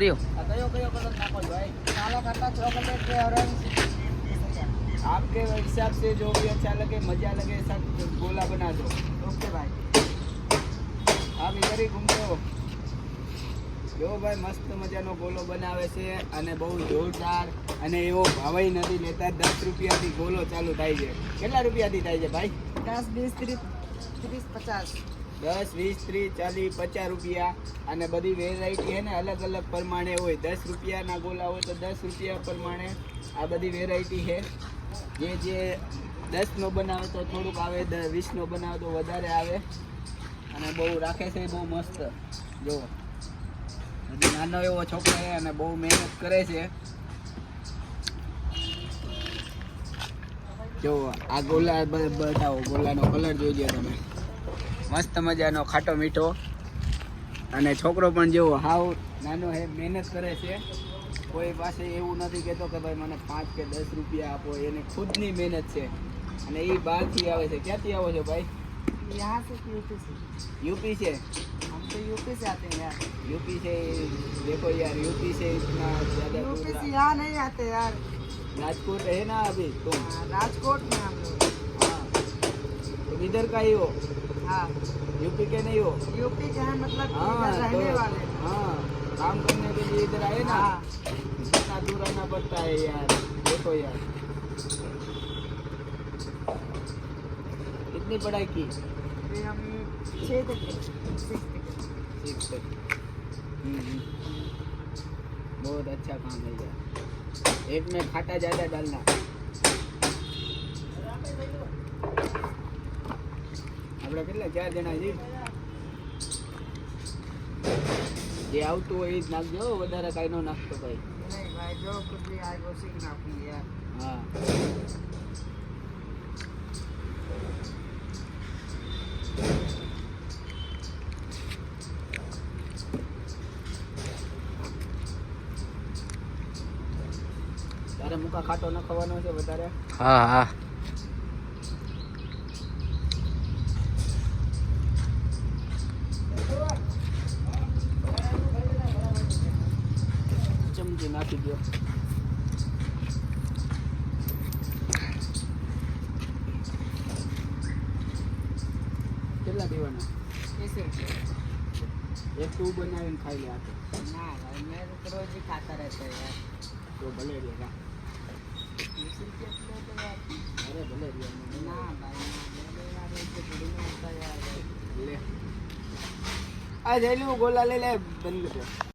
રહ્યો આ કયો કયો કલર નાખો છો ભાઈ काला खट्टा चॉकलेट के ऑरेंज आपके हिसाब से जो भी अच्छा लगे मजा लगे सब गोला बना दो ओके भाई आप इधर ही घूमते हो જો ભાઈ મસ્ત મજાનો ગોલો બનાવે છે અને બહુ જોરદાર અને એવો ભાવાઈ નથી લેતા દસ રૂપિયાથી ગોલો ચાલુ થાય છે કેટલા રૂપિયાથી થાય છે ભાઈ दस बीस तीस तीस पचास દસ, વીસ, ત્રીસ, ચાલીસ, પચાસ રૂપિયા. અને બધી વેરાયટી છે ને, અલગ અલગ પ્રમાણે હોય. દસ રૂપિયાના ગોલા હોય તો દસ રૂપિયા પ્રમાણે આ બધી વેરાયટી છે જે જે દસનો બનાવે તો થોડુંક આવે વીસનો બનાવે તો વધારે આવે. અને બહુ રાખે છે, બહુ મસ્ત. જો. નાનો એવો છોકરો છે અને બહુ મહેનત કરે છે. જો, આ ગોલા બતાવો, ગોલાનો કલર જોઈ લો તમે. મસ્ત મજાનો ખાટો મીઠો અને છોકરો પણ જેવો હાવ નાનો હે મહેનત કરે છે કોઈ પાસે એવું નથી કહેતો કે ભાઈ મને પાંચ કે દસ રૂપિયા આપો એને ખુદની મહેનત છે અને એ બહારથી આવે છે ક્યાંથી આવો છો ભાઈ यहाँ से यूपी से यूपी से हम तो यूपी से आते हैं यार यूपी से देखो यार यूपी से इतना ज़्यादा दूर यूपी से रा- यहाँ नहीं आते यार राजकोट है ना अभी तुम हाँ, राजकोट में हम लोग हाँ तुम इधर का ही हो। हाँ। यूपी के नहीं हो। यूपी के हैं मतलब हाँ रहने तो वाले। हाँ काम करने के लिए इधर आए ना। हाँ। इतना दूर आना पड़ता है यार। देखो यार। कितनी पढ़ाई की? हम छः तक। सिक्स तक हम्म, हम्म। बहुत अच्छा काम है यार। एक में खाटा ज़्यादा डालना। આપણે કેટલા ચાર જણા છીએ? જે આવતું હોય એ જ નાખજો વધારે કાંઈ નો નાખતો ભાઈ. હા. તારે મુકા ખાટો ન છે વધારે? હા હા. નાખી દો કેટલા દેવાના એક તું બનાવીને ખાઈ લે આપણે ના મેં રોજ ખાતા રહેતા યાર તો ભલે રેગા અરે ભલે રે ના ભાઈ આ જઈ લે ગોલા લઈ લે બંધ કર